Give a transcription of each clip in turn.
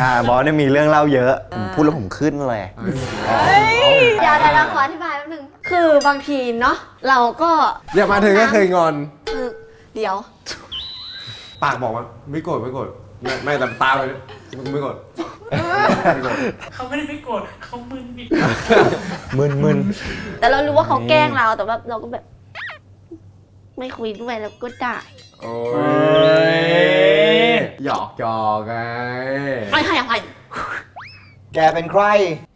อ่าบอสเนี่ยมีเรื่องเล่าเยอะ ผมพูดแล้วผมขึ้นเลย เดี๋ยวเดี๋ยวเราขออธิบายแป๊บนึง คือบางทีเนาะเราก็อย่ามาถึงก็เคยงอน คือเดี๋ยว ปากบอกว่าไม่โกรธไม่โกรธไม่ไม่แต่ตาไปมึงไม่โกรธไม่โกรธเขาไม่ได้ไม่โกรธเขามึนดิมึนมึนแต่เรารู้ว่าเขาแกล้งเราแต่แบบเราก็แบบ ไม่คุยด้วยแล้วก็ได้โอ้ย หยอกหยอกไง ไม่ให้อภัยแกเป็นใคร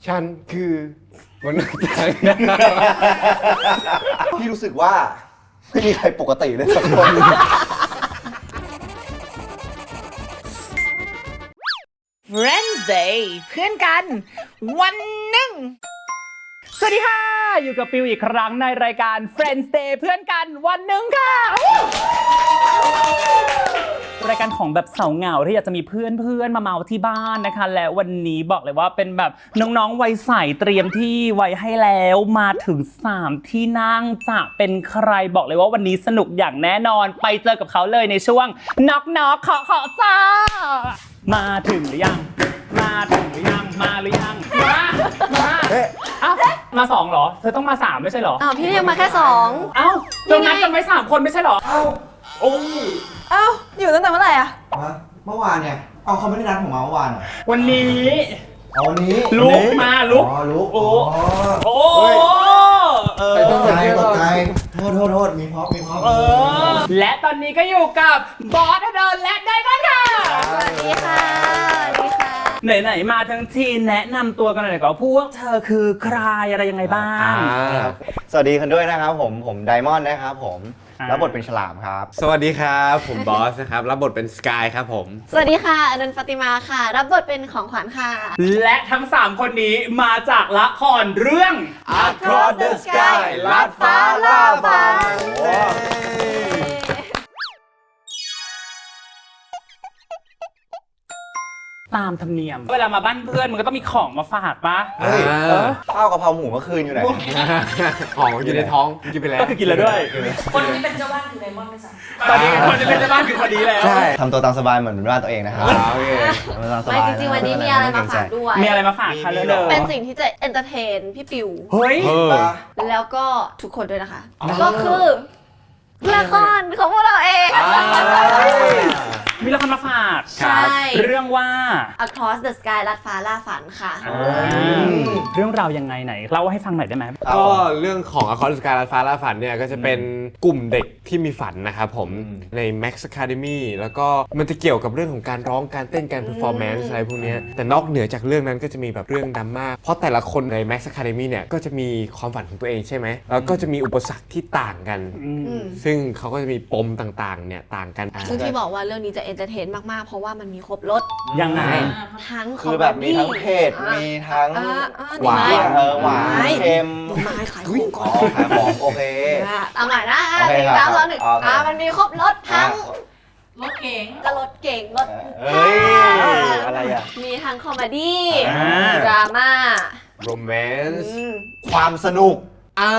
ฉันคือคนหน้าตาพี่รู้สึกว่า ไม่มีใครปกติเลยสักคน Wednesday เพื่อนกันวันหนึ่ง สวัสดีค่ะ อยู่กับปิวอีกครั้งในรายการ Friends Day เพื่อนกันวันหนึ่งค่ะ รายการของแบบเสาเหงาที่อยากจะมีเพื่อนเพื่อนๆมาเมาที่บ้านนะคะ และวันนี้บอกเลยว่าเป็นแบบน้องๆวัยใสเตรียมที่ไว้ให้แล้วมาถึง 3 ที่นั่งจะเป็นใครบอกเลยว่าวันนี้สนุกอย่างแน่นอนไปเจอกับเขาเลยในช่วงน็อกน็อกขอขอจ้ามาถึงหรือยัง มาถึงหรือยังมาหรือยังมามาเอ้ามาสองเหรอ เธอต้องมาสามไม่ใช่เหรออ้าวพี่เรียกมาแค่สองเอ้าเรานัดกันไว้สามคนไม่ใช่เหรอเอ้า โอ้อ้าวอยู่ตั้งแต่เมื่อไหร่อะเมื่อวานเนี่ย เอาเขาไม่ได้นัดผมมาเมื่อวานเหรอวันนี้ เอาวันนี้ลุกมาลุก อ๋อลุกโอ้อ๋อโอ้เออใส่ต้องตใส่กใจเสื้อตก่กอนใจโทษโทษโทษมีพร็อพมีพร็อพเออ และตอนนี้ก็อยู่กับบอสเดินและไดมอนด์ค่ะ สวัสดีค่ะสวัสดีค่ะ ไหนๆมาทั้งทีแนะนำตัวกันหน่อยก่อนพวกเธอคือใครอะไรยังไงบ้างครับสวัสดีกันด้วยนะครับผมผมไดมอนด์นะครับผมอ่า แล้วบทเป็นฉลามครับ สวัสดีครับ ผมบอสนะครับ รับบทเป็นสกายครับผม สวัสดีค่ะอนันต์ฟาติมาค่ะ รับบทเป็นของขวัญค่ะ และทั้ง 3 คนนี้มาจากละครเรื่อง Across the Sky ลัดฟ้าล่าฝัน ตามธรรมเนียม เวลามาบ้านเพื่อนมันก็ต้องมีของมาฝากปะ เฮ้ยอ่าเออ ข้าวกะเพราหมูเมื่อคืนอยู่ไหน ของอยู่ในท้องกินไปแล้วก็คือกินแล้วด้วย คนที่เป็นเจ้าบ้านคือไดมอนด์ไม่สั่งตอนนี้คนจะเป็นเจ้าบ้านคือคนนี้แล้ว ใช่ทำตัวตามสบายเหมือนเป็นบ้านตัวเองนะครับอ่าโอเค ทำตัวตามสไม่บายจริงๆวันนี้มีอะไรมาฝากด้วย มีอะไรมาฝากคะเลยเลยเป็นสิ่งที่จะเอนเตอร์เทนพี่ปิว เฮ้ย เออ แล้วก็ทุกคนด้วยนะคะก็คือละครของพวกเราเอง มีละครมาฝากใช่ เรื่องว่า Across the Sky ลัดฟ้าล่าฝันค่ะ เรื่องราวยังไงไหนเล่าให้ฟังหน่อยได้ไหมครับก็ผมเรื่องของอคอนสการฟ้าล่าฝันเนี่ยก็จะเป็นกลุ่มเด็กที่มีฝันนะครับผมอืมใน Max Academy แล้วก็มันจะเกี่ยวกับเรื่องของการร้องการเต้นการ performance อะไรพวกเนี้ยแต่นอกเหนือจากเรื่องนั้นก็จะมีแบบเรื่องดราม่าเพราะแต่ละคนใน Max Academy เนี่ยก็จะมีความฝันของตัวเองใช่ไหมแล้วก็จะมีอุปสรรคที่ต่างกัน อืมอืมซึ่งเขาก็จะมีปมต่างๆเนี่ยต่างกัน ซึ่งที่บอกว่าเรื่องนี้จะเอนเตอร์เทนมากๆเพราะว่ามันมีครบรถยังไง ทั้งคือแบบมีทั้งเผ็ดอะมีทั้งอะอะหวานดีไเออหวานไม่เค็มไม้ขายของก่อ๋ออนขายของโอเค อะเอาใหม่นะโอเคหนึ่งครัสาบมสองหนึ่งโอเค อะมันมีครบรถทั้งรถเก๋งกระรถเก่งรถเฮ้ยอะไรอะ มีทั้งคอมเมดี้อ่า ดราม่า romance อืมความสนุก อ่า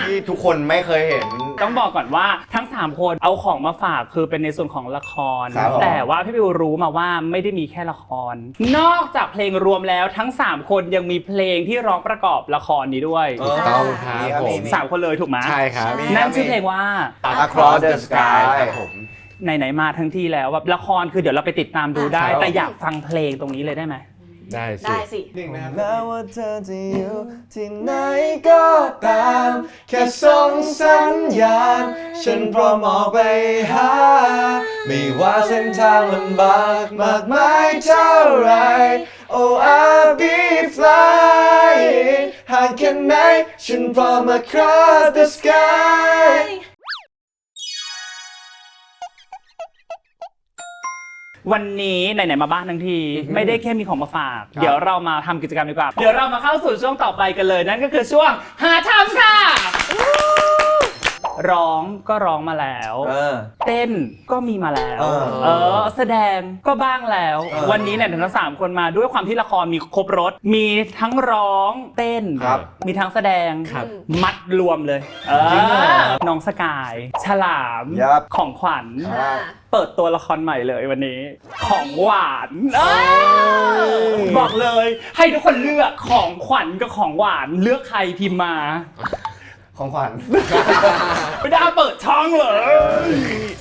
ที่ทุกคนไม่เคยเห็น ต้องบอกก่อนว่าทั้ง 3 คนเอาของมาฝากคือเป็นในส่วนของละคร ครับผม แต่ว่าพี่บิวรู้มาว่าไม่ได้มีแค่ละคร นอกจากเพลงรวมแล้วทั้ง 3 คนยังมีเพลงที่ร้องประกอบละครนี้ด้วยเออ ต้องครับมีผมมีสามคนเลยถูกไหมใช่ครับมีนั่นชื่อเพลงว่า Across the Sky ครับผม ไหนๆมาทั้งที่แล้วแบบละครคือเดี๋ยวเราไปติดตามดูได้ ครับ แต่อยากฟังเพลงตรงนี้เลยได้ไหม ได้สิได้สิแม้ว่าเธอจะอยู่ที่ไหนก็ตาม แค่ส่งสัญญาณ ฉันพร้อมออกไปหา ไม่ว่าเส้นทางลำบากมากมายเท่าไร Oh I'll be flying ห่างแค่ไหน ฉันพร้อม across the sky วันนี้ไหนๆมาบ้านทั้งที ไม่ได้แค่มีของมาฝาก เดี๋ยวเรามาทำกิจกรรมดีกว่า เดี๋ยวเรามาเข้าสู่ช่วงต่อไปกันเลย นั่นก็คือช่วงหาทำค่ะ ร้องก็ร้องมาแล้ว เออ เต้นก็มีมาแล้ว เออเออ แสดงก็บ้างแล้ว เออวันนี้เนี่ยทั้งสามคนมาด้วยความที่ละครมีครบรถ มีทั้งร้องเต้น ครับ มีทั้งแสดง ครับ มัดรวมเลย เอจริงเหรออ น้องสกาย ฉลาม ยับ ของขวัญ อ่า เปิดตัวละครใหม่เลยวันนี้ ของหวานเอ้ยบอกเลย ให้ทุกคนเลือกของขวัญกับของหวานเลือกใครพิมพ์มา ของขวัญ ไม่ได้เปิดช่องเลย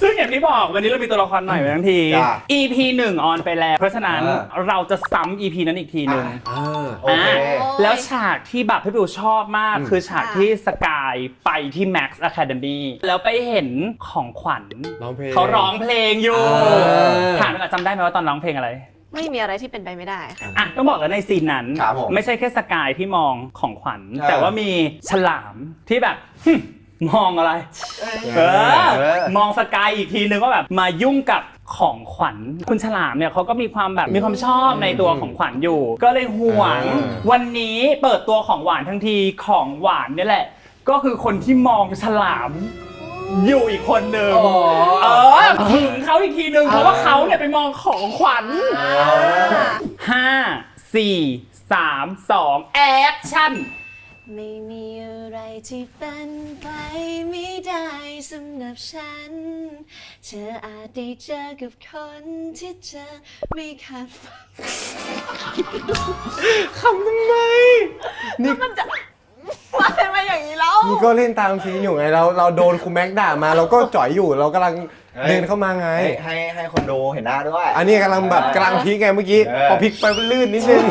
ซึ่งอย่างที่บอกวันนี้เรามีตัวละครใหม่ไปทั้งที จ้ะ EP 1ออนไปแล้ว เพราะฉะนั้นอ่าเราจะซ้ำ EP นั้นอีกทีหนึ่งอ่าโอเคอะแล้วฉากที่แบบพี่ปิวชอบมากอืมคือฉากค่ะที่สกายไปที่ Max Academy แล้วไปเห็นของขวัญร้องเพลง เขาร้องเพลงอยู่อ่าถามหน่อยจำได้ไหมว่าตอนร้องเพลงอะไร ไม่มีอะไรที่เป็นไปไม่ได้ค่ะอะต้องบอกแล้วในซีนนั้น ครับผมไม่ใช่แค่สกายที่มองของขวัญ เออ แต่ว่ามีฉลามที่แบบหึมองอะไร เออ เออ มองสกายอีกทีนึงว่าแบบมายุ่งกับของขวัญ คุณฉลามเนี่ยเขาก็มีความแบบมีความชอบในตัวของขวัญอยู่ ก็เลยห่วงอ่าวันนี้เปิดตัวของหวานทั้งทีของหวานเนี่ยแหละ ก็คือคนที่มองฉลาม อยู่อีกคนหนึ่งอ๋อเออหึงเขาอีกทีนึงเพราะว่าเขาเนี่ยไปมองของขวัญห้าสี่สามสองแอคชั่นไม่มีอะไรที่เป็นไปไม่ได้สำหรับฉัน เธออาจได้เจอกับคนที่เธอไม่คาดฝันคำทำไมนี่มันจะ มาทำไมอย่างนี้แล้ว นี่ก็เล่นตามซีนอยู่ไงเราเราโดนครูแม็กด่ามาเราก็จ่อยอยู่เรากำลังเฮ้ยเดินเข้ามาไง ให้ให้ให้คนดูเห็นหน้าด้วย อันนี้กำลังแบบกำลังพลิกไงเมื่อกี้เออ พอพลิกไปมันลื่นนิดนึง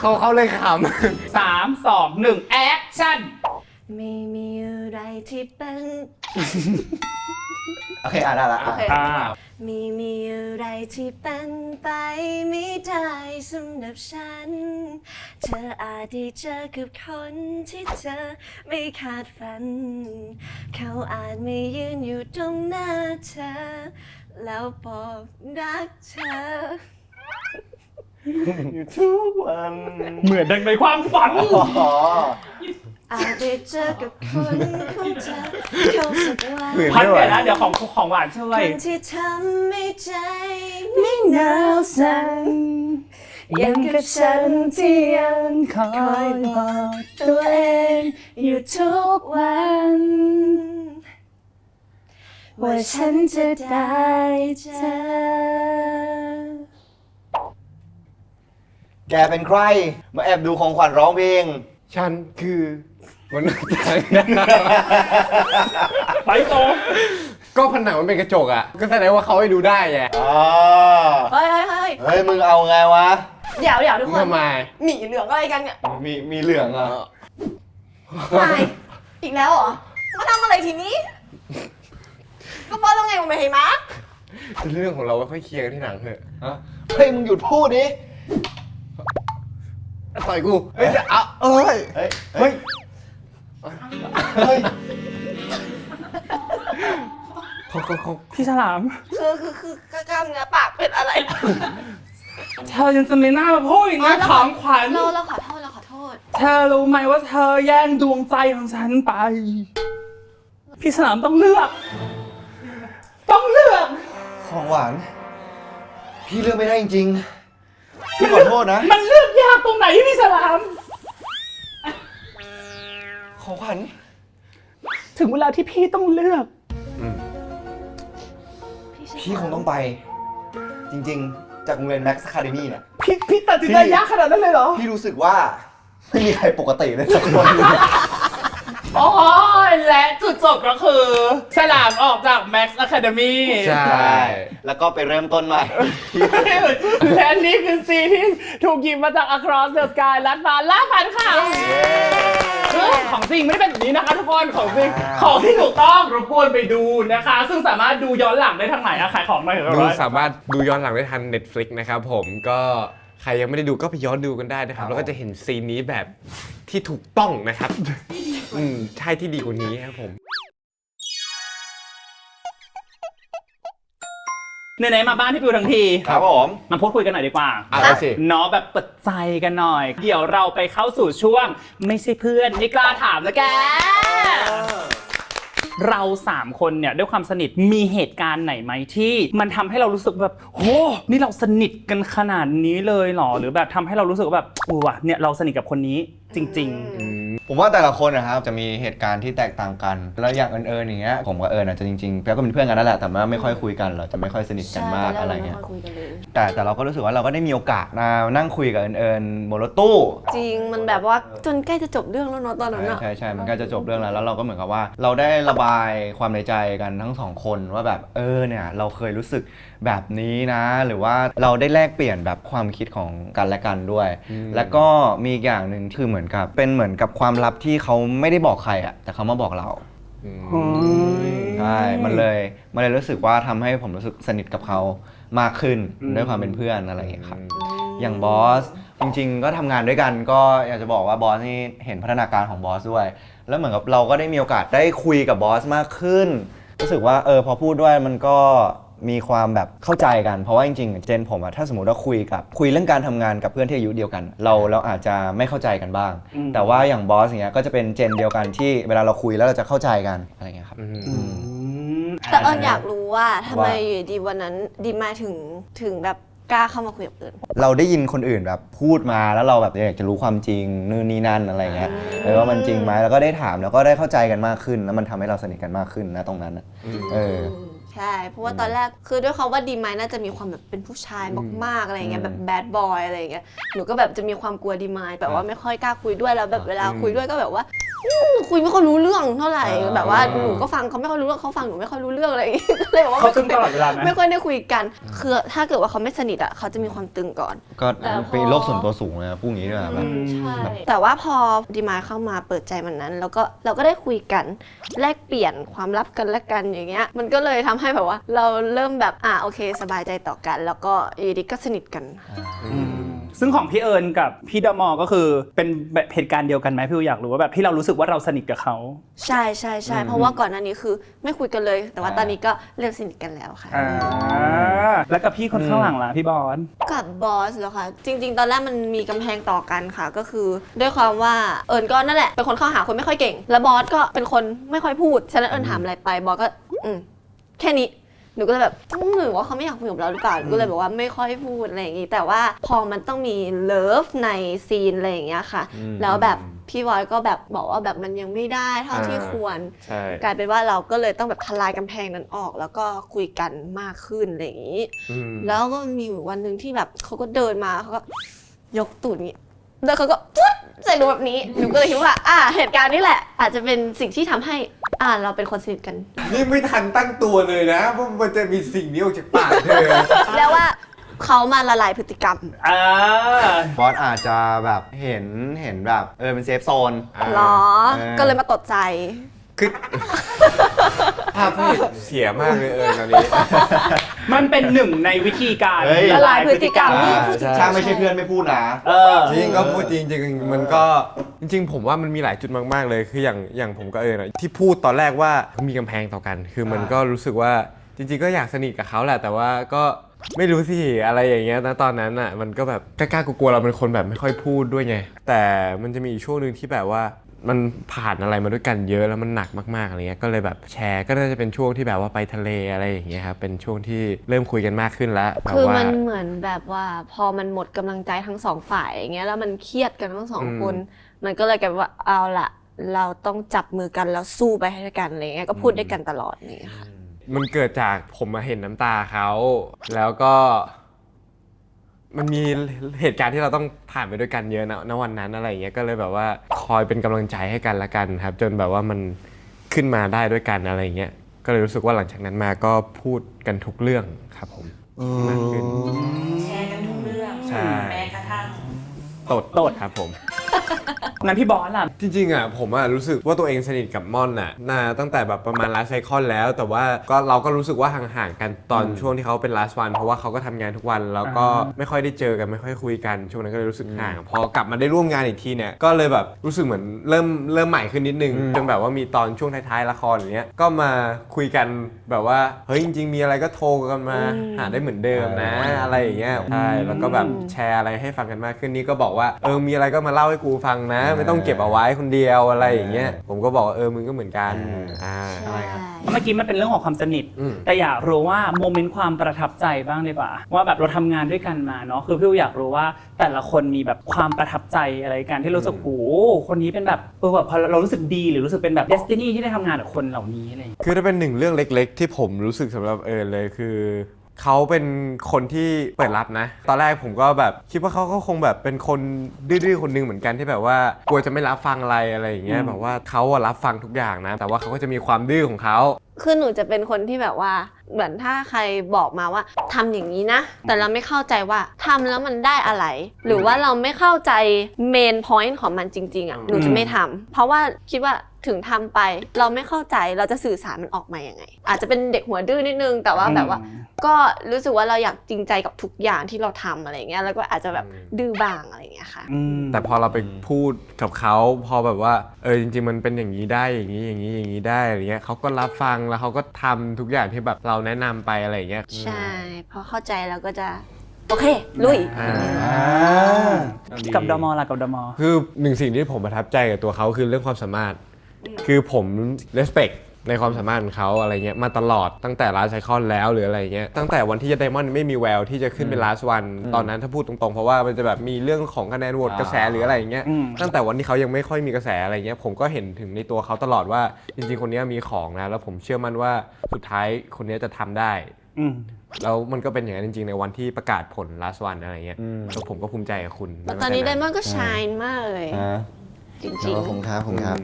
เขาเขาเลยขสามสองหนึ่งแอคชั่นไม่มีอะไรที่เป็น โอเคอะได้ละโอเค อ่า ไม่มีอะไรที่เป็นไปไม่ได้สำหรับฉัน เธออาจได้เจอกับคนที่เธอไม่คาดฝัน เขาอาจไม่ยืนอยู่ตรงหน้าเธอ แล้วบอกรักเธอ อยู่ทุกวัน เหมือนดังในความฝัน อ๋อ อาจได้เจอกับคนของเธอเขาสักวัน พันเดี๋ยวนะเดี๋ยวของของหวานช่วคย นที่ทำให้ใจไม่หนาวสั่นยังกับฉันที่ยังคอยบอกตัวเองอยู่ทุกวัน ว่าฉันจะได้เจอแกเป็นใคร มาแอบดูของขวัญร้องเพลงำฉันคือ มันไปโตก็ผนังมันเป็นกระจกอะ ก็แสดงว่าเขาให้ดูได้ไงอ๋อเฮ้ยเฮ้ยเฮ้ยเฮ้ย มึงเอาไงวะ เดี๋ยวเดี๋ยวทุกคนทำไมหมีเหลืองอะไรกันเนี่ยมีมีเหลืองอะวายอีกแล้วเหรอ มาทำอะไรทีนี้ ก็บอกแล้วไงว่าไม่ให้มาเรื่องของเราไว้ค่อยเคลียร์กันที่หลังเถอะเฮ้ย มึงหยุดพูดดิต่อยกู เฮ้ยจะเอาเอ้ย เฮ้ย เฮ้ยเฮ้ยเขาเขาเขาพี่ฉลาม คือคือคือกล้ามเนื้อปากเป็นอะไรเธอยังจะมีหน้ามาพูดอีกนะของขวัญ เราเราขอโทษเราขอโทษ เธอรู้ไหมว่าเธอแย่งดวงใจของฉันไป พี่ฉลามต้องเลือก ต้องเลือก ของหวาน พี่เลือกไม่ได้จริงๆพี่ขอโทษนะ มันเลือกยากตรงไหนพี่ฉลาม ของขวัญถึงเวลาที่พี่ต้องเลือก พี่คงต้องไป จริง ๆ จากโรงเรียน Max Academy เนี่ย พี่พี่ตัดสินใจยากขนาดนั้นเลยเหรอ พี่รู้สึกว่า ไม่มีใครปกติเลยสักคนอ๋อและจุดจบก็คือฉลามออกจาก Max Academy ใช่ แล้วก็ไปเริ่มต้นใหม่ และนี่คือซีนที่ถูกหยิบมาจาก Across the Sky ลัดฟ้าล่าฝันค่ะ ซึ่งของจริงไม่ได้เป็นแบบนี้นะคะทุกคนของจริงของที่ถูกต้องรบกวนไปดูนะคะ ซึ่งสามารถดูย้อนหลังได้ทางไหนอะขายของมาเหรอดูสามารถดูย้อนหลังได้ทาง Netflix นะครับผมก็ใครยังไม่ได้ดูก็ไปย้อนดูกันได้นะครับ แล้วก็จะเห็นซีนนี้แบบที่ถูกต้องนะครับ อืมใช่ที่ดีกว่านี้ครับผม ไหนๆมาบ้านที่ปิวทั้งที ครับผมมาพูดคุยกันหน่อยดีกว่าอะไรสิ เนาะแบบเปิดใจกันหน่อย เดี๋ยวเราไปเข้าสู่ช่วง ไม่ใช่เพื่อนไม่กล้าถามนะแก เราสามคนเนี่ยด้วยความสนิทมีเหตุการณ์ไหนไหมที่ มันทำให้เรารู้สึกแบบโหนี่เราสนิทกันขนาดนี้เลยเหรอหรือแบบทำให้เรารู้สึกว่าแบบอู้ว่ะเนี่ยเราสนิทกับคนนี้ จริงผมว่าแต่ละคนนะครับจะมีเหตุการณ์ที่แตกต่างกัน แล้วอย่างเอิญเอิญอย่างเงี้ยผมกับเอิญอาจจะจริงๆแล้วก็เป็นเพื่อนกันนั่นแหละแต่ว่าไม่ค่อยคุยกันเราจะไม่ค่อยสนิทกันมากอะไรเงี้ย ใช่ตนแรกเราไม่ค่อยคุยกันเลย แต่แต่เราก็รู้สึกว่าเราก็ได้มีโอกาสมานั่งคุยกับเอิญเอิญบนรถตู้ จริงมันแบบว่าจนใกล้จะจบเรื่องแล้วเนาะตอนนั้นใช่อะ ใช่ใช่มันก็จะจบเรื่องแล้วแล้วเราก็เหมือนกับว่า เราได้ระบายความในใจกันทั้งสองคนว่าแบบเออเนี่ยเราเคยรู้สึกแบบนี้นะ หรือว่าเราได้แลกเปลี่ยนแบบความคิดของกันและกันด้วย แล้วก็มีอีกอย่างหนึ่งคือเหมือนกับ เป็นเหมือนกับความลับที่เขาไม่ได้บอกใครอะแต่เขามาบอกเราใช่มันเลยมันเลยรู้สึกว่าทำให้ผมรู้สึกสนิทกับเขามากขึ้นอืมด้วยความเป็นเพื่อนอะไรอย่างเงี้ยครับ อย่างบอสจริงๆ ก็ทำงานด้วยกันก็อยากจะบอกว่าบอสนี่เห็นพัฒนาการของบอสด้วย แล้วเหมือนกับเราก็ได้มีโอกาสได้คุยกับบอสมากขึ้น รู้สึกว่าเออพอพูดด้วยมันก็ มีความแบบเข้าใจกันเพราะว่าจริงๆเจนผมอะถ้าสมมติว่าคุยกับคุยเรื่องการทำงานกับเพื่อนที่อายุเดียวกัน เราเราอาจจะไม่เข้าใจกันบ้าง อืม แต่ว่าอย่างบอสอย่างเงี้ยก็จะเป็นเจนเดียวกันที่เวลาเราคุยแล้วเราจะเข้าใจกันอะไรเงี้ยครับๆแต่เอิญอยากรู้ว่าทำไมว่า อยู่ดีวันนั้นดีมาถึงถึงแบบกล้าเข้ามาคุยกับเอิญเราได้ยินคนอื่นแบบพูดมาแล้วเราแบบอยากจะรู้ความจริงนู่นนี่นั่นอะไรเงี้ยเออว่ามันจริงไหมแล้วก็ได้ถามแล้วก็ได้เข้าใจกันมากขึ้น แล้วมันทำให้เราสนิทกันมากขึ้นนะตรงนั้นน่ะเออ ใช่ เพราะว่าตอนแรกคือด้วยเขาว่าดีไมน่าจะมีความแบบเป็นผู้ชายมากๆอะไรอย่างเงี้ยแบบแบดบอยอะไรอย่างเงี้ยหนูก็แบบจะมีความกลัวดีไมแบบว่าไม่ค่อยกล้าคุยด้วยแล้วแบบเวลาคุยด้วยก็แบบว่าอืมคุยไม่ค่อยรู้เรื่องเท่าไหร่อ่าแบบว่าหนูก็ฟังเขาไม่ค่อยรู้เรื่องเขาฟังหนูไม่ค่อยรู้เรื่องอะไรอย่างเงี้ยก็เลยแบบว่าเขาตึงตลอดเวลาไหมไม่ค่อยได้คุยกันคือถ้าเกิดว่าเขาไม่สนิทอะเขาจะมีความตึงก่อน ก็แต่พอเป็นโรคส่วนตัวสูงเลยนะพูดอย่างนี้ด้วยแบบใช่แต่ว่าพอดีมายเข้ามาเปิดใจมันนั้น แล้วก็เราก็ได้คุยกันแลกเปลี่ยนความลับกันและกันอย่างเงี้ยมันก็เลยทำให้แบบว่า เราเริ่มแบบอ่าโอเค สบายใจต่อกัน แล้วก็อยู่ดีก็สนิทกัน ซึ่งของพี่เอิญกับพี่ดมอก็คือเป็นแบบเหตุการณ์เดียวกันไหมพี่อยากรู้ว่าแบบที่เรารู้สึกว่าเราสนิทกับเขา ใช่ใช่ใช่เพราะว่าก่อนหน้านี้คือไม่คุยกันเลย แต่ว่าตอนนี้ก็เริ่มสนิทกันแล้วค่ะ อ่าแล้วกับพี่คนข้างหลังล่ะพี่บอล กับบอสเหรอคะจริง ๆ ตอนแรกมันมีกำแพงต่อกันค่ะ ก็คือ ด้วยความว่าเอิญก็นั่นแหละเป็นคนเข้าหาคนไม่ค่อยเก่ง แล้วบอสก็เป็นคนไม่ค่อยพูด ฉะนั้นเอิญถามอะไรไปบอสก็ อืม แค่นี้หนูก็เลยแบบอืมหรือว่าเขาไม่อยากคุยกับเราหรือเปล่าหนูก็เลยบอกว่าไม่ค่อยพูดอะไรอย่างงี้แต่ว่าพอมันต้องมีเลิฟในซีนอะไรอย่างเงี้ยค่ะ อืมแล้วแบบพี่บอยก็แบบบอกว่าแบบมันยังไม่ได้เท่าที่อ่า ควร ใช่ กลายเป็นว่าเราก็เลยต้องแบบทลายกำแพงนั้นออก แล้วก็คุยกันมากขึ้นอะไรอย่างนี้ อืมแล้วก็มีอยู่วันหนึ่งที่แบบเขาก็เดินมาเขาก็ยกตูดนี้แล้วเขาก็ปุ๊บใส่หนูแบบนี้หนูก็เลยคิดว่า อ่า เหตุการณ์นี้แหละ อาจจะเป็นสิ่งที่ทำให้ อ่าเราเป็นคนสนิทกัน นี่ไม่ทันตั้งตัวเลยนะว่ามันจะมีสิ่งนี้ออกจากปากเธอ แล้วว่าเขามาละลายพฤติกรรม อ่า บอสอาจจะแบบเห็นเห็นแบบเออเป็นเซฟโซนหรอเออก็เลยมาตดใจ คือ ภาพที่เสียมากเลยเออตอนนี้ มันเป็นหนึ่งในวิธีการเฮ้ย ละลายพฤติกรรมอ่านี่พูดจริงๆถ้าไม่ใช่เพื่อนไม่พูดนะ เออ จริงก็พูดจริงจริงๆมันก็จริง ๆ ผมว่ามันมีหลายจุดมาก ๆ เลยคืออย่างอย่างผมก็เออนะที่พูดตอนแรกว่ามีกำแพงต่อกัน คือมันก็รู้สึกว่าจริง ๆ ก็อยากสนิทกับเขาแหละแต่ว่าก็ไม่รู้สิอะไรอย่างเงี้ยนะตอนนั้นอะมันก็แบบกล้าๆกลัวๆเราเป็นคนแบบไม่ค่อยพูดด้วยไงแต่มันจะมีอีกช่วงหนึ่งที่แบบว่า มันผ่านอะไรมาด้วยกันเยอะแล้วมันหนักมากๆอะไรเงี้ยก็เลยแบบแชร์ก็น่าจะเป็นช่วงที่แบบว่าไปทะเลอะไรอย่างเงี้ยครับเป็นช่วงที่เริ่มคุยกันมากขึ้นแล้วแบบคือว่า มันเหมือนแบบว่าพอมันหมดกำลังใจทั้งสองฝ่ายอย่างเงี้ยแล้วมันเครียดกันทั้งสองอืมคน มันก็เลยกลายเป็นว่าเอาละเราต้องจับมือกันแล้วสู้ไปให้ด้วยกันอะไรเงี้ยก็พูดด้วยกันตลอดนี่ค่ะ มันเกิดจากผมมาเห็นน้ำตาเขา แล้วก็ มันมีเหตุการณ์ที่เราต้องผ่านไปด้วยกันเยอะนะณวันนั้นอะไรอย่างเงี้ยก็เลยแบบว่าคอยเป็นกำลังใจให้กันละกันครับ จนแบบว่ามันขึ้นมาได้ด้วยกันอะไรอย่างเงี้ยก็เลยรู้สึกว่าหลังจากนั้นมาก็พูดกันทุกเรื่องครับผมมากขึ้นแชร์กันทุกเรื่องใช่ แม้กระทั่งตดตดครับผม งั้นพี่บอลล่ะ จริงๆอะผมอะรู้สึกว่าตัวเองสนิทกับม่อนอะน่าตั้งแต่แบบประมาณ last cycle แล้ว แต่ว่าก็เราก็รู้สึกว่าห่างๆกันตอนช่วงที่เขาเป็น last one เพราะว่าเขาก็ทำงานทุกวันแล้วก็อ่าไม่ค่อยได้เจอกันไม่ค่อยคุยกัน ช่วงนั้นก็เลยรู้สึกห่างพอกลับมาได้ร่วมงานอีกทีเนี่ยก็เลยแบบรู้สึกเหมือนเริ่มเริ่มใหม่ขึ้นนิดนึงจนแบบว่ามีตอนช่วงท้ายๆละครอย่างเงี้ยก็มาคุยกันแบบว่าเฮ้ยจริง ๆ มีอะไรก็โทรกันมาหาได้เหมือนเดิมนะ อะไรอย่างเงี้ยใช่แล้วก็แบบแชร์อะไรให้ฟังกันมากขึ้นนี่ก็บอกว่าเออมีอะไรก็มาเล่าให้กูฟังนะ ไม่ต้องเก็บเอาไว้คนเดียวอะไรอย่างเงี้ยผมก็บอกว่าเออมึงก็เหมือนกันอ่าอะไรครับ เมื่อกี้มันเป็นเรื่องของความสนิท อืม แต่อยากรู้ว่าโมเมนต์ความประทับใจบ้างดีกว่า ว่าแบบเราทำงานด้วยกันมาเนาะคือพี่อยากรู้ว่าแต่ละคนมีแบบความประทับใจอะไรกันที่รู้สึกโอ้โหคนนี้เป็นแบบเออแบบพอเรารู้สึกดีหรือรู้สึกเป็นแบบเดสตินีที่ได้ทำงานกับคนเหล่านี้อะไรอย่างเงี้ยคือถ้าเป็นหนึ่งเรื่องเล็ก ๆ ที่ผมรู้สึกสำหรับเอิญเลยคือ เขาเป็นคนที่เปิดรับนะ ตอนแรกผมก็แบบคิดว่าเขาก็คงแบบเป็นคนดื้อๆคนหนึงเหมือนกันที่แบบว่ากลัวจะไม่รับฟังอะไรอะไรอย่างเงี้ยอืมแบบว่าเขาอะรับฟังทุกอย่างนะ แต่ว่าเขาก็จะมีความดื้อของเขา คือหนูจะเป็นคนที่แบบว่า เหมือนถ้าใครบอกมาว่าทำอย่างนี้นะ แต่เราไม่เข้าใจว่าทำแล้วมันได้อะไร หรือว่าเราไม่เข้าใจเมนพอยต์ของมันจริง ๆอะหนูจะไม่ทำเพราะว่าคิดว่า ถึงทำไป เราไม่เข้าใจเราจะสื่อสารมันออกมาอย่างไง อาจจะเป็นเด็กหัวดื้อนิดนึง แต่ว่าแบบว่า ก็รู้สึกว่าเราอยากจริงใจกับทุกอย่างที่เราทำอะไรเงี้ยแล้วก็อาจจะแบบดื้อบ้างอะไรเงี้ยค่ะอืมแต่พอเราไปพูดกับเขาพอแบบว่าเออจริง ๆ มันเป็นอย่างนี้ได้อย่างนี้อย่างนี้อย่างนี้ได้อะไรเงี้ยเขาก็รับฟังแล้วเขาก็ทำทุกอย่างที่แบบเราแนะนำไปอะไรอย่างเงี้ยใช่พอเข้าใจแล้วก็จะโอเค ลุยอ่ากับดมล่ะกับดมคือหนึ่งสิ่งที่ผมประทับใจกับตัวเขาคือเรื่องความสามารถ คือผม respect ในความสามารถของเขาอะไรเงี้ยมาตลอดตั้งแต่ลาสไซคอนแล้วหรืออะไรเงี้ยตั้งแต่วันที่ไดมอนด์ไม่มีแววที่จะขึ้นเป็นลาสวันตอนนั้นถ้าพูดตรงๆ เพราะว่ามันจะแบบมีเรื่องของคะแนนโหวตกระแสหรืออะไรอย่างเงี้ยอืมตั้งแต่วันที่เขายังไม่ค่อยมีกระแสอะไรเงี้ยผมก็เห็นถึงในตัวเขาตลอดว่าจริงๆคนนี้มีของนะแล้วผมเชื่อมั่นว่าสุดท้ายคนนี้จะทำได้อืมแล้วมันก็เป็นอย่างนั้นจริงๆ ในวันที่ประกาศผล last one อะไรเงี้ยอืมแล้วผมก็ภูมิใจกับคุณแล้วตอนนี้ไดมอนด์ก็ชายมากเลย อ่าจริงแล้วผมครับผมครับ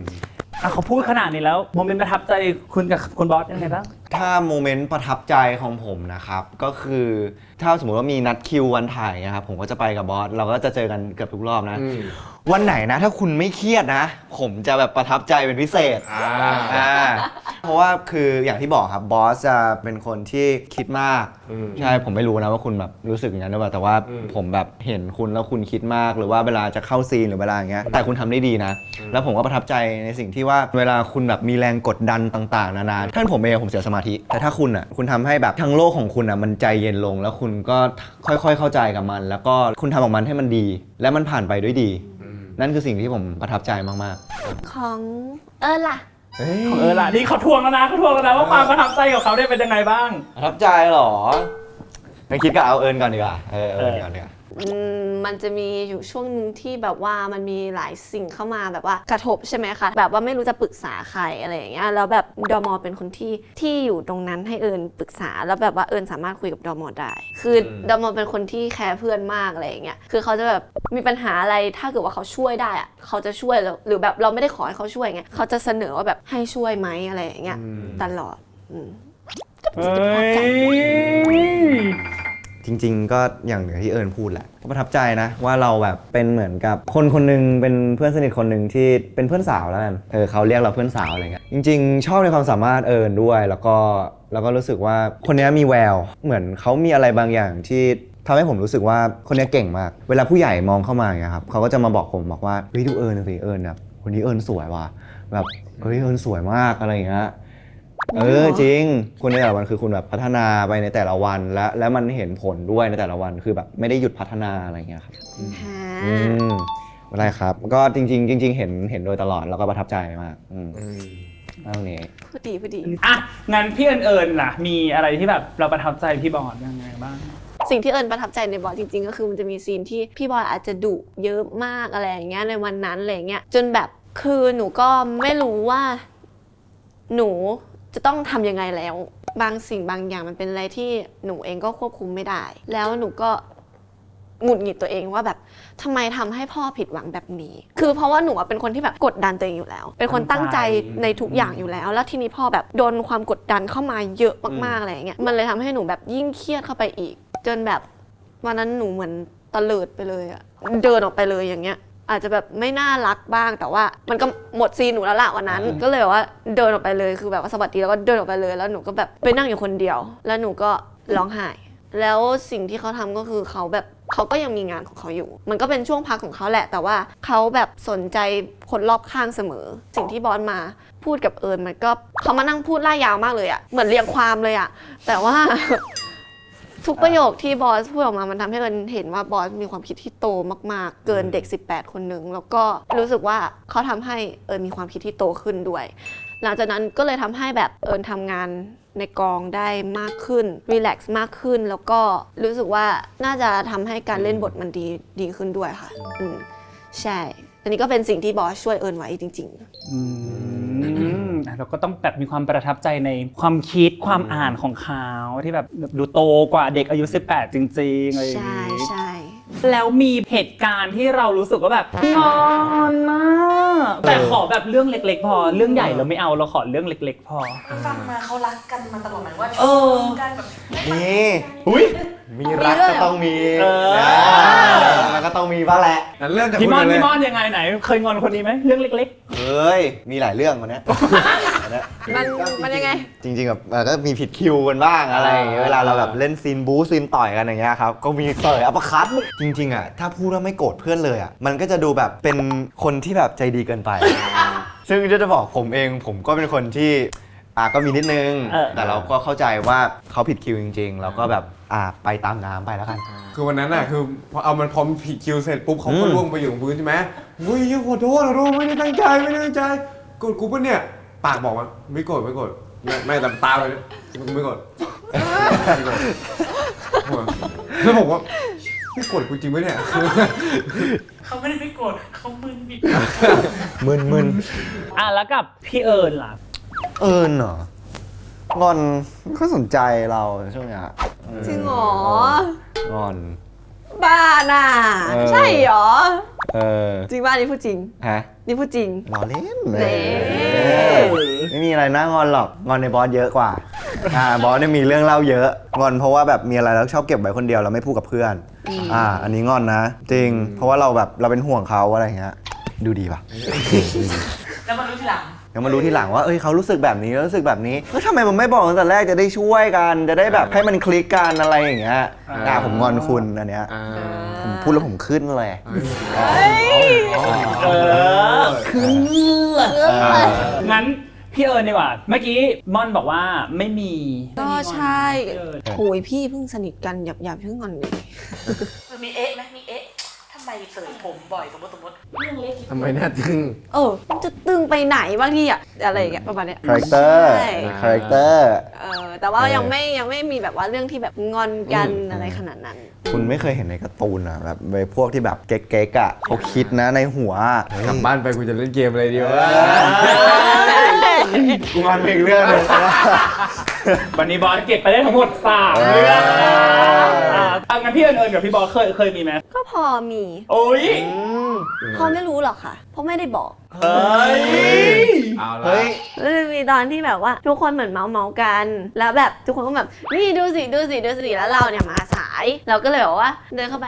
อะเขาพูดขนาดนี้แล้วโมเมนต์ประทับใจคุณกับคุณบอสยังไงบ้าง ถ้าโมเมนต์ประทับใจของผมนะครับ ก็คือถ้าสมมติว่ามีนัดคิววันถ่ายนะครับผมก็จะไปกับบอสเราก็จะเจอกันเกือบทุกรอบนะ อืม วันไหนนะ ถ้าคุณไม่เครียดนะ ผมจะแบบประทับใจเป็นพิเศษอ่าอ่าเพราะว่าคืออย่างที่บอกครับบอสจะเป็นคนที่คิดมากอืมใช่ผมไม่รู้นะว่าคุณแบบรู้สึกอย่างนั้นหรือเปล่าแต่ว่าอืมผมแบบเห็นคุณแล้วคุณคิดมาก หรือว่าเวลาจะเข้าซีนหรือเวลาอย่างเงี้ยแต่คุณทำได้ดีนะ แล้วผมก็ประทับใจในสิ่งที่ว่าเวลาคุณแบบมีแรงกดดันต่างๆนานาท่านผมเองผมเสียสมาธิ แต่ถ้าคุณอะคุณทำให้แบบทั้งโลกของคุณอะมันใจเย็นลง แล้วคุณก็ค่อยๆเข้าใจกับมัน แล้วก็คุณทำออกมันให้มันดี และมันผ่านไปด้วยดี นั่นคือสิ่งที่ผมประทับใจมากๆของเออล่ะ ๆเฮ้ยเออล่ะนี่เขาทวงแล้วนะเขาทวงแล้วนะว่าความประทับใจกับเขาได้เป็นยังไงบ้าง ประทับใจเหรอไปคิดกับเอาเอิญก่อนดีกว่าเออเอิญก่อนดีกว่าอื มมันจะมีอยู่ช่วงหนึงที่แบบว่ามันมีหลายสิ่งเข้ามาแบบว่ากระทบใช่ไหมคะแบบว่าไม่รู้จะปรึกษาใครอะไรอย่างเงี้ยแล้วแบบดอมอเป็นคนที่ที่อยู่ตรงนั้นให้เอิญปรึกษา แล้วแบบว่าเอิญสามารถคุยกับดอมอได้ คือดอมอเป็นคนที่แคร์เพื่อนมากอะไรอย่างเงี้ยคือเขาจะแบบมีปัญหาอะไรถ้าเกิดว่าเขาช่วยได้อะเขาจะช่วยแล้วหรือแบบเราไม่ได้ขอให้เขาช่วยไงเขาจะเสนอว่าแบบให้ช่วยไหมอะไรอย่างเงี้ยตลอด อืม เฮ้ย จริง ๆ ก็อย่างเหนือที่เอิญพูดแหละก็ประทับใจนะว่าเราแบบเป็นเหมือนกับคนคนหนึงเป็นเพื่อนสนิทคนหนึ่งที่เป็นเพื่อนสาวแล้วกันเออเขาเรียกเราเพื่อนสาวอะไรเงี้ยจริง ๆ ชอบในความสามารถเอิญด้วยแล้วก็แล้วก็รู้สึกว่าคนนี้มีแวว เหมือนเขามีอะไรบางอย่างที่ทำให้ผมรู้สึกว่าคนนี้เก่งมาก เวลาผู้ใหญ่มองเข้ามาเงี้ยครับเขาก็จะมาบอกผมบอกว่าเฮ้ยดูเอิญสิเอิญแบบคนนี้เอิญสวยว่ะแบบเฮ้ยเอิญสวยมากอะไรอย่างเงี้ย เออจริง คุณในแต่ละวันคือคุณแบบพัฒนาไปในแต่ละวันและและมันเห็นผลด้วยในแต่ละวันคือแบบไม่ได้หยุดพัฒนาอะไรอย่างเงี้ยครับฮะอืมอะไรครับ ก็จริง ๆ จริง ๆ เห็นเห็นโดยตลอดแล้วก็ประทับใจมากอืมอืมเรื่องนี้พูดดีพูดดี อะงั้นพี่เอิญเอิญล่ะ มีอะไรที่แบบเราประทับใจพี่บอสยังไงบ้าง สิ่งที่เอิญประทับใจในบอสจริงๆ ก็คือมันจะมีซีนที่พี่บอยอาจจะดุเยอะมากอะไรอย่างเงี้ยในวันนั้นอะไรอย่างเงี้ยจนแบบคือหนูก็ไม่รู้ว่า หนู จะต้องทำยังไงแล้ว บางสิ่งบางอย่างมันเป็นอะไรที่หนูเองก็ควบคุมไม่ได้ แล้วหนูก็หงุดหงิดตัวเองว่าแบบทำไมทำให้พ่อผิดหวังแบบนี้ คือเพราะว่าหนูเป็นคนที่แบบกดดันตัวเองอยู่แล้ว เป็นคนตั้งใจในทุกอย่างอยู่แล้ว แล้วทีนี้พ่อแบบโดนความกดดันเข้ามาเยอะมากๆอะไรอย่างเงี้ย มันเลยทำให้หนูแบบยิ่งเครียดเข้าไปอีก จนแบบวันนั้นหนูเหมือนตะเลิดไปเลยอะเดินออกไปเลยอย่างเงี้ย อาจจะแบบไม่น่ารักบ้างแต่ว่า มันก็หมดซีนหนูแล้วล่ะวันนั้น ก็เลยแบบว่าเดินออกไปเลยคือแบบว่าสวัสดีแล้วก็เดินออกไปเลย แล้วหนูก็แบบไปนั่งอยู่คนเดียว แล้วหนูก็ร้องไห้แล้วสิ่งที่เขาทำก็คือเขาแบบเขาก็ยังมีงานของเขาอยู่ มันก็เป็นช่วงพักของเขาแหละ แต่ว่าเขาแบบสนใจคนรอบข้างเสมอ สิ่งที่บอสมาพูดกับเอิญมันก็เขามานั่งพูดล่ายยาวมากเลยอะเหมือนเรียงความเลยอะแต่ว่า ทุกประโยคที่บอสพูดออกมามันทำให้เอิญเห็นว่าบอสมีความคิดที่โตมากๆ เกินเด็ก 18 คนหนึ่งแล้วก็รู้สึกว่าเขาทำให้เอิญมีความคิดที่โตขึ้นด้วย หลังจากนั้นก็เลยทำให้แบบเอิญทำงานในกองได้มากขึ้นรีแลกซ์มากขึ้น แล้วก็รู้สึกว่าน่าจะทำให้การเล่นบทมันดีดีขึ้นด้วยค่ะ อืมใช่ อันนี้ก็เป็นสิ่งที่บอสช่วยเอิญไว้จริง ๆ อืมเราก็ต้องแบบมีความประทับใจในความคิดความอ่านของเขาที่แบบดูโตกว่าเด็กอายุ 18 จริงๆอะไรอย่างใช่นี้ใช่แล้วมีเหตุการณ์ที่เรารู้สึกว่าแบบงอนมากแต่ขอแบบเรื่องเล็ก ๆ พอเรื่องใหญ่เราไม่เอาเราขอเรื่องเล็ก ๆ พอ ฟังมาเขารักกันมาตลอดหมายว่าชเอออบกันแบบมีอุ้ย มีรักก็ต้องมีเออแล้วก็ต้องมีบ้างแหละ งั้นเริ่มจากพี่คุณมอนก่เลยพี่มอนยังไงไหน เคยงอนคนนี้ไหมเรื่องเล็ก เฮ้ย มีหลายเรื่องวันเนี้ยวันเนี้ยมันมันยังไง จริงๆแบบมันก็มีผิดคิวกันบ้างอะไรอย่างเงี้ยอ่าเวลาเราแบบเล่นซีนบู๊ซีนต่อยกันอย่างเงี้ยครับ ก็มีเตยอัปคัตจริง ๆ อะ ถ้าพูดว่าไม่โกรธเพื่อนเลยอะ มันก็จะดูแบบเป็นคนที่แบบใจดีเกินไป ซึ่งจะบอกผมเองผมก็เป็นคนที่ อะก็มีนิดนึง เออ แต่เราก็เข้าใจว่าเขาผิดคิวจริง ๆ เราก็แบบอะไปตามน้ำไปแล้วกัน คือวันนั้นน่ะคือพอเอามันพร้อมผิดคิวเสร็จปุ๊บเขาก็อืม ล่วงไปอยู่บนพื้นใช่ไหมอุ้ยขอโทษขอโทษไม่ได้ตั้งใจไม่ได้ตั้งใจโกรธกูปะเนี่ย ปากบอกว่าไม่โกรธไม่โกรธไม่ไม่แต่ตาไปเลยกูไม่โกรธไม่โกรธแล้วบอกว่าไม่โกรธกูจริงไหมเนี่ย เขาไม่ได้ไม่โกรธเขามึนบิด มึนมึนๆอะแล้วกับพี่เอิญล่ะ เอิญเหรองอนไม่ค่อยสนใจเราช่วงเนี้ยจริงเหรอ งอน บ้าน่ะเออ ใช่เหรอ เออจริงบ้านี่พูดจริง ฮะนี่พูดจริง ล้อเล่นเน่ไม่มีอะไรน่างอนหรอกงอนในบอสเยอะกว่าอ่าบอสเนี่ยมีเรื่องเล่าเยอะงอนเพราะว่าแบบมีอะไรแล้วชอบเก็บไว้คนเดียวแล้วไม่พูดกับเพื่อน อ่า อันนี้งอนนะ จริง เพราะว่าเราแบบเราเป็นห่วงเขาอะไรอย่างเงี้ยดูดีป่ะ แล้วมารู้ทีหลัง ยังมารู้ทีหลังว่าเอ้ยเขารู้สึกแบบนี้รู้สึกแบบนี้แล้วทำไมมันไม่บอกตั้งแต่แรกจะได้ช่วยกัน จะได้แบบให้มันคลิกกันอะไรอย่างเงี้ยอ่าผมงอนคุณอันเนี้ยอ่าผมพูดแล้วผมขึ้นเลยเออคืองั้นพี่เอิญดีกว่า เมื่อกี้ม่อนบอกว่าไม่มีก็ใช่พี่เอิญโหยพี่เพิ่งสนิทกันหยาบหยาบๆเพิ่งงอนเลยคือมีเอ๊ะไหมมีเอ๊ะ ทำไมเสยผมบ่อยสมมติสมมติเรื่องเล็กทำไมน่าทึ่งเออมันจะตึงไปไหนบางทีอะอะไรอย่างเงี้ยประมาณเนี้ยคาแรคเตอร์ใช่คาแรคเตอร์ เออแต่ว่าเออยังไม่ยังไม่มีแบบว่าเรื่องที่แบบงอนกันอะไรขนาดนั้น คุณไม่เคยเห็นในการ์ตูนอะแบบไอ้พวกที่แบบเก๊กๆอะเขาคิดนะในหัวกลับบ้านไปกูจะเล่นเกมอะไรดีวะกูงอนเพลงเรื่องนึงนะวันนี้บอสเก็บไปได้ทั้งหมดสามเรื่องอะเอา งั้นพี่เอิญเอิญกับพี่บอสเคยเคยมีไหมก็พอมี โอ้ยเขาไม่รู้หรอกค่ะ เพราะไม่ได้บอก เฮ้ยเอาละเฮ้ยแล้วจะมีตอนที่แบบว่า ทุกคนเหมือนเมาเมาๆกัน แล้วแบบทุกคนก็แบบนี่ดูสิดูสิดูสิแล้วเราเนี่ยมาสาย เราก็เลยบอกว่า เดินเข้าไป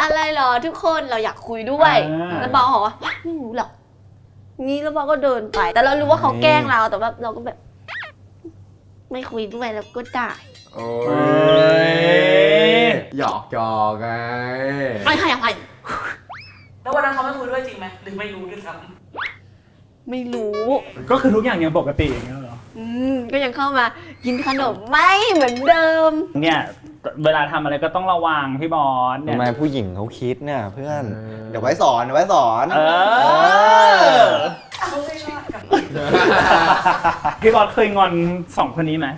อะไรหรอทุกคนเราอยากคุยด้วยอ่าแล้วบอกว่าไม่รู้หรอกนี่แล้วบอกก็เดินไป แต่เรารู้ว่าเขาแกล้งเราแต่แบบเราก็แบบ ไม่คุยด้วยแล้วก็ได้ โอ้เฮ้ยย หยอกหยอกไงไอ้ใครใครแล้ววันนั้นเขาไม่คุยด้วยจริงไหมหรือไม่รู้ด้วยซ้ไม่รู้ ก็คือทุกอย่างยังปกติอย่างเงี้ยเหรอ อืมก็ยังเข้ามากินขนมไม่เหมือนเดิม เนี่ย เวลาทำอะไรก็ต้องระวังพี่บอสเนี่ย ทำไมผู้หญิงเขาคิดเนี่ยเพื่อน เดี๋ยวไว้สอนเดี๋ยวไว้สอนเออำเขาไม่ชอบกับ พี่บอสเคยงอนสองคนนี้ไหม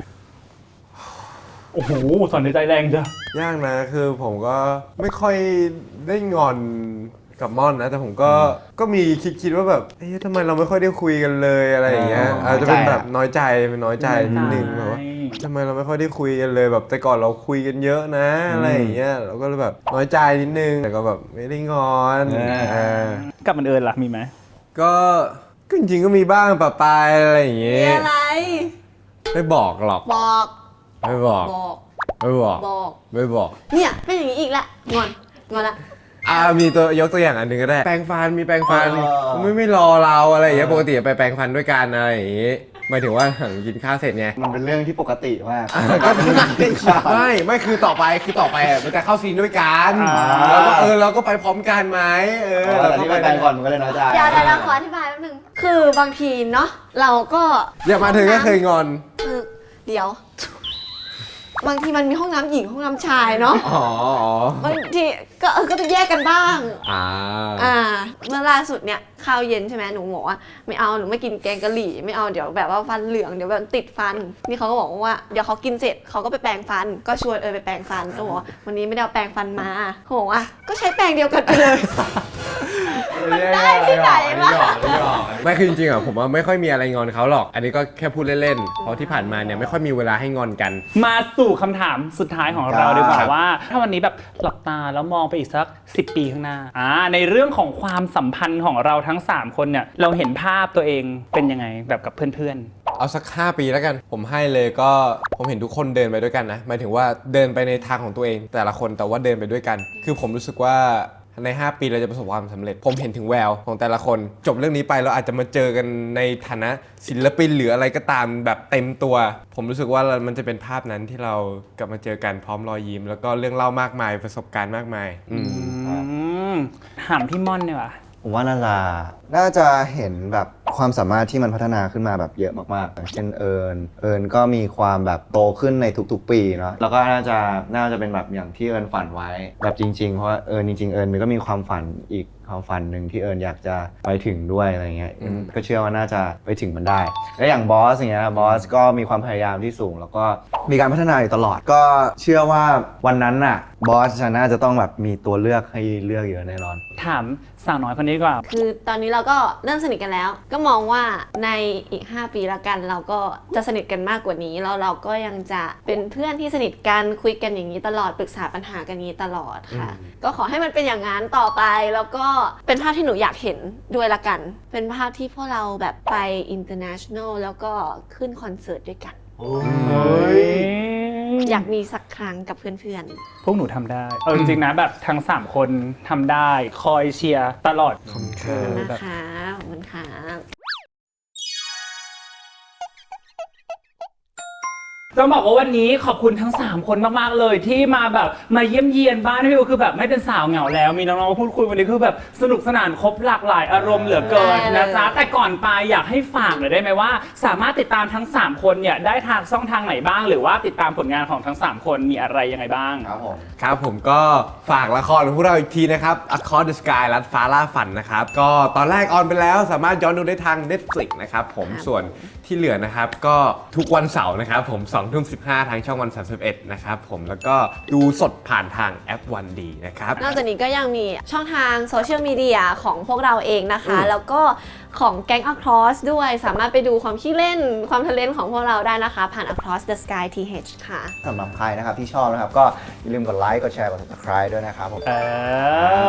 โอ้โหสอนในใจแรงจ้ะยากนะคือผมก็ไม่ค่อยได้งอนกับม่อนนะ แต่ผมก็ก็มีคิดคิดว่าแบบเอ๊ะทำไมเราไม่ค่อยได้คุยกันเลยอะไรอย่างเงี้ยอ๋ออาจจะเป็นน้อยใจแบบน้อยใจเป็นน้อยใจนิดนึงแบบว่าทำไมเราไม่ค่อยได้คุยกันเลยแบบแต่ก่อนเราคุยกันเยอะนะอะไรอย่างเงี้ยเราก็เลยแบบน้อยใจนิดนึงแต่ก็แบบไม่ได้งอนเออเออกับมันเอิญล่ะมีไหมก็ก็จริงๆก็มีบ้างปะปายอะไรอย่างมีเงี้ยอะไร ไม่บอกหรอกบอก ไม่บอก บอกไม่บอก บอก ไม่บอก เนี่ยเป็นอย่างนี้อีกละงอนงอนละ อ่ามีตัวยกตัวอย่างอันหนึ่งก็ได้ แปรงฟันมีแปรงฟันเออ ไม่ไม่รอเราอะไรอย่างเงี้ยปกติไปแปรงฟันด้วยกันอะไรอย่างงี้หมายถึงว่าหลังกินข้าวเสร็จไง มันเป็นเรื่องที่ปกติมาก ไม่ไม่คือต่อไปคือต่อไปอะมันจะเข้าซีนด้วยกันอ่า แล้วก็เออเราก็ไปพร้อมกันไหมเออแต่ที่ไปแปลงก่อนมันก็เลยน้อยใจ เดี๋ยวเดี๋ยวเราขออธิบายแป๊บนึง คือบางทีเนาะเราก็อย่ามาถึงก็เคยงอนคือเดี๋ยว บางทีมันมีห้องน้ำหญิงห้องน้ำชายเนาะอ๋ออ๋อบางทีก็เออก็จะแยกกันบ้าง อ่า อ่าเมื่อล่าสุดเนี่ยข้าวเย็นใช่ไหมหนูบอกว่าไม่เอาหนูไม่กินแกงกะหรี่ ไม่เอาเดี๋ยวแบบว่าฟันเหลืองเดี๋ยวแบบติดฟัน นี่เขาก็บอกว่าเดี๋ยวเขากินเสร็จเขาก็ไปแปรงฟัน ก็ชวนเออไปแปรงฟันก็บอกว่าวันนี้ไม่ได้เอาแปรงฟันมาเขาบอกว่าก็ใช้แปรงเดียวกันไปเลย มันได้ที่ไหนล่ะไม่คือจริงๆอะผมว่าไม่ค่อยมีอะไรงอนเขาหรอก อันนี้ก็แค่พูดเล่นๆ เพราะที่ผ่านมาเนี่ยไม่ค่อยมีเวลาให้งอนกัน มาสู่คำถามสุดท้ายของเราครับดีกว่าว่า ถ้าวันนี้แบบหลับตาแล้วมองไปอีกสัก 10 ปีข้างหน้าอ่าในเรื่องของความสัมพันธ์ของเราทั้ง 3 คนเนี่ยเราเห็นภาพตัวเองเป็นยังไงแบบกับเพื่อนเอาสัก 5 ปีแล้วกัน ผมให้เลยก็ผมเห็นทุกคนเดินไปด้วยกันนะหมายถึงว่าเดินไปในทางของตัวเอง แต่ละคนแต่ว่าเดินไปด้วยกัน คือผมรู้สึกว่า ใน 5 ปีเราจะประสบความสำเร็จ ผมเห็นถึงแววของแต่ละคน จบเรื่องนี้ไปเราอาจจะมาเจอกันในฐานะศิลปินหรืออะไรก็ตามแบบเต็มตัว ผมรู้สึกว่ามันจะเป็นภาพนั้นที่เรากลับมาเจอกันพร้อมรอยยิ้ม แล้วก็เรื่องเล่ามากมายประสบการณ์มากมายอืมๆอืมถามพี่ม่อนเนี่ยว่ะผมว่าน่าจะน่าจะเห็นแบบ ความสามารถที่มันพัฒนาขึ้นมาแบบเยอะมากๆอย่างเช่นเอิญเอิญก็มีความแบบโตขึ้นในทุกๆ ปีเนาะ แล้วก็น่าจะน่าจะเป็นแบบอย่างที่เอิญฝันไว้แบบจริง ๆ เพราะว่าเอิญจริง ๆ เอิญมันก็มีความฝันอีกความฝันหนึ่งที่เอิญอยากจะไปถึงด้วยอะไรเงี้ยอืม ก็เชื่อว่าน่าจะไปถึงมันได้ และอย่างบอสอย่างเงี้ยบอสก็มีความพยายามที่สูง แล้วก็มีการพัฒนาอยู่ตลอดก็เชื่อว่าวันนั้นน่ะบอสจะน่าจะต้องแบบมีตัวเลือกให้เลือกเยอะแน่นอน ถามสาวน้อยคนนี้ดีกว่า คือตอนนี้เราก็เริ่มสนิทกันแล้ว ก็มองว่าในอีก 5 ปีละกันเราก็จะสนิทกันมากกว่านี้แล้วเราก็ยังจะเป็นเพื่อนที่สนิทกันคุยกันอย่างนี้ตลอดปรึกษาปัญหากันอย่างนี้ตลอดค่ะ ก็ขอให้มันเป็นอย่างนั้นต่อไปแล้วก็เป็นภาพที่หนูอยากเห็นด้วยละกัน เป็นภาพที่พวกเราแบบไป international แล้วก็ขึ้นคอนเสิร์ตด้วยกันอยากมีสักครั้งกับเพื่อนๆพวกหนูทำได้ เออจริงๆนะแบบทั้ง 3 คนทำได้ คอยเชียร์ตลอด ขอบคุณนะคะขอบคุณค่ะ ต้องบอกว่าวันนี้ขอบคุณทั้ง 3 คนมากๆเลย ที่มาแบบมาเยี่ยมเยียนบ้านพี่วิวคือแบบไม่เป็นสาวเหงาแล้ว มีน้องๆมาพูดคุยวันนี้คือแบบสนุกสนานครบหลากหลายอารมณ์เหลือเกินนะจ๊ะแต่ก่อนไปอยากให้ฝากหน่อยได้ไหมว่า สามารถติดตามทั้ง 3 คนเนี่ยได้ทางช่องทางไหนบ้าง หรือว่าติดตามผลงานของทั้ง 3 คนมีอะไรยังไงบ้าง ครับผม ครับผมก็ฝากละครของพวกเราอีกทีนะครับ Across the Sky ลัดฟ้าล่าฝันนะครับ ก็ตอนแรกออนไปแล้วสามารถย้อนดูได้ทาง Netflix นะครับผมครับส่วนที่เหลือนะครับก็ทุกวันเสาร์นะครับผม2ทุ่ม15 ทางช่องวัน 31 นะครับผมแล้วก็ดูสดผ่านทางแอปวันดีนะครับ นอกจากนี้ก็ยังมีช่องทางโซเชียลมีเดียของพวกเราเองนะคะ แล้วก็ ของแก๊ง Across ด้วย สามารถไปดูความขี้เล่นความทะเลนของพวกเราได้นะคะ ผ่าน Across the Sky TH ค่ะ สำหรับใครนะครับที่ชอบนะครับ ก็อย่าลืมกดไลค์กดแชร์กด subscribe ด้วยนะครับผม เอ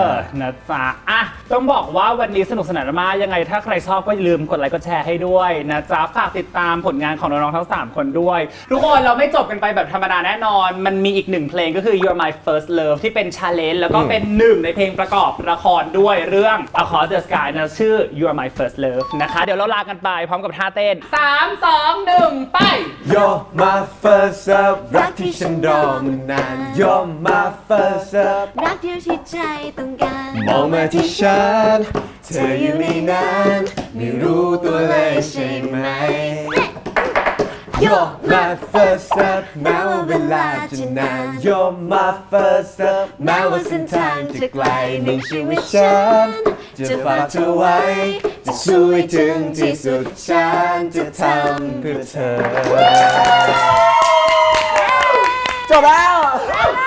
อ นะจ๊ะอะ ต้องบอกว่าวันนี้สนุกสนานมาก ยังไงถ้าใครชอบก็อย่าลืมกดไลค์กดแชร์ให้ด้วยนะจ๊ะ ฝากติดตามผลงานของน้องๆทั้ง 3 คนด้วย ทุกคนเราไม่จบกันไปแบบธรรมดาแน่นอน มันมีอีกหนึ่งเพลงก็คือ You're My First Love ที่เป็นชาเลนจ์แล้วก็เป็นหนึ่งในเพลงประกอบละครด้วยเรื่อง Across the Sky นะชื่อ You're My First Love นะคะ เดี๋ยวเราลากันไปพร้อมกับท่าเต้น3 2 1ไป You're my first love รักที่ฉันรอมานาน You're my first love รักเดียวที่ใจต้องการมองมาที่ฉัน เธออยู่ในนั้นไม่รู้ตัวเลยใช่ไหม You're my first love แม้ว่าเวลาจะนาน You're my first love แม้ว่าเส้นทางจะไกลในชีวิตฉัน จะฝากเธอไว้ จะช่วยถึงที่สุดฉันจะทำเพื่อเธอ จบแล้ว